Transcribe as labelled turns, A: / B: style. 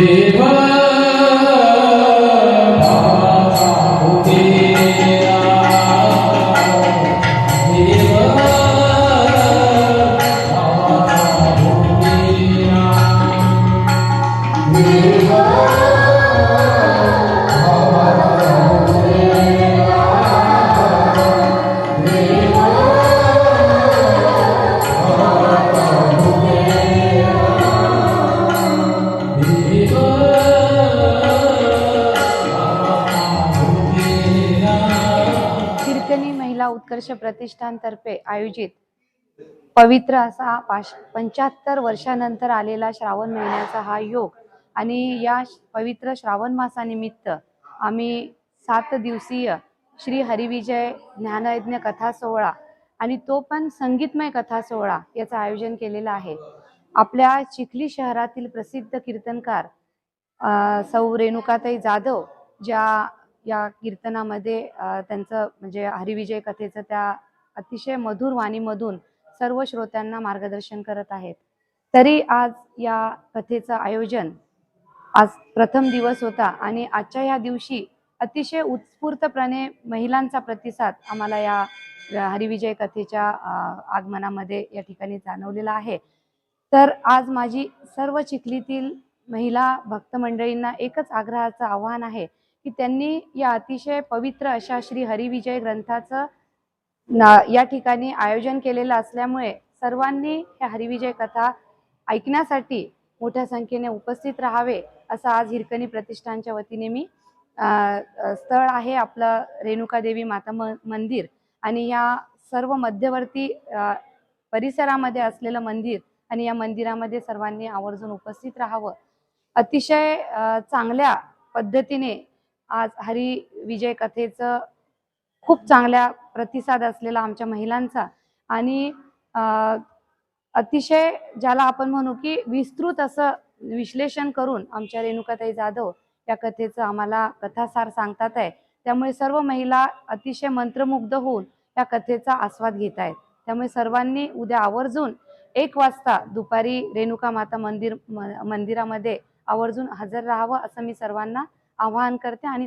A: हिरकणी महिला उत्कर्ष प्रतिष्ठानतर्फे आयोजित पवित्र असा पाश पंच्याहत्तर वर्षानंतर आलेला श्रावण महिन्याचा हा योग आणि या श- पवित्र श्रावण मासानिमित्त आम्ही सात दिवसीय श्री हरिविजय ज्ञानयज्ञ कथा सोहळा आणि तो पण संगीतमय कथा सोहळा याचं आयोजन केलेलं आहे. आपल्या चिखली शहरातील प्रसिद्ध कीर्तनकार सौ रेणुकाताई जाधव ज्या या कीर्तनामध्ये त्यांचं म्हणजे हरिविजय कथेचं त्या अतिशय मधुर वाणीमधून सर्व श्रोत्यांना मार्गदर्शन करत आहेत. तरी आज या कथेचं आयोजन आज प्रथम दिवस होता आणि आजच्या या दिवशी अतिशय उत्स्फूर्तपणे महिलांचा प्रतिसाद आम्हाला या हरिविजय कथेच्या आगमनामध्ये या ठिकाणी जाणवलेला आहे. तर आज माझी सर्व चिखलीतील महिला भक्त मंडळींना एकच आग्रहाचं आव्हान आहे की त्यांनी या अतिशय पवित्र अशा श्री हरिविजय ग्रंथाचं ना- या ठिकाणी आयोजन केलेलं असल्यामुळे सर्वांनी ह्या हरिविजय कथा ऐकण्यासाठी मोठ्या संख्येने उपस्थित राहावे असं आज हिरकणी प्रतिष्ठानच्या वतीने मी स्थळ आहे आपलं रेणुकादेवी माता म मंदिर. आणि या सर्व मध्यवर्ती परिसरामध्ये असलेलं मंदिर आणि या मंदिरामध्ये सर्वांनी आवर्जून उपस्थित राहावं. अतिशय चांगल्या पद्धतीने आज हरी विजय कथेचं खूप चांगल्या प्रतिसाद असलेला आमच्या महिलांचा. आणि अतिशय ज्याला आपण म्हणू की विस्तृत असं विश्लेषण करून आमच्या रेणुकाताई जाधव या कथेचं आम्हाला कथासार सांगतात आहे. त्यामुळे सर्व महिला अतिशय मंत्रमुग्ध होऊन या कथेचा आस्वाद घेत आहेत. त्यामुळे सर्वांनी उद्या आवर्जून एक वाजता दुपारी रेणुका माता मंदिर म- मंदिरामध्ये आवर्जून हजर राहावं असं मी सर्वांना आवाहन करते आणि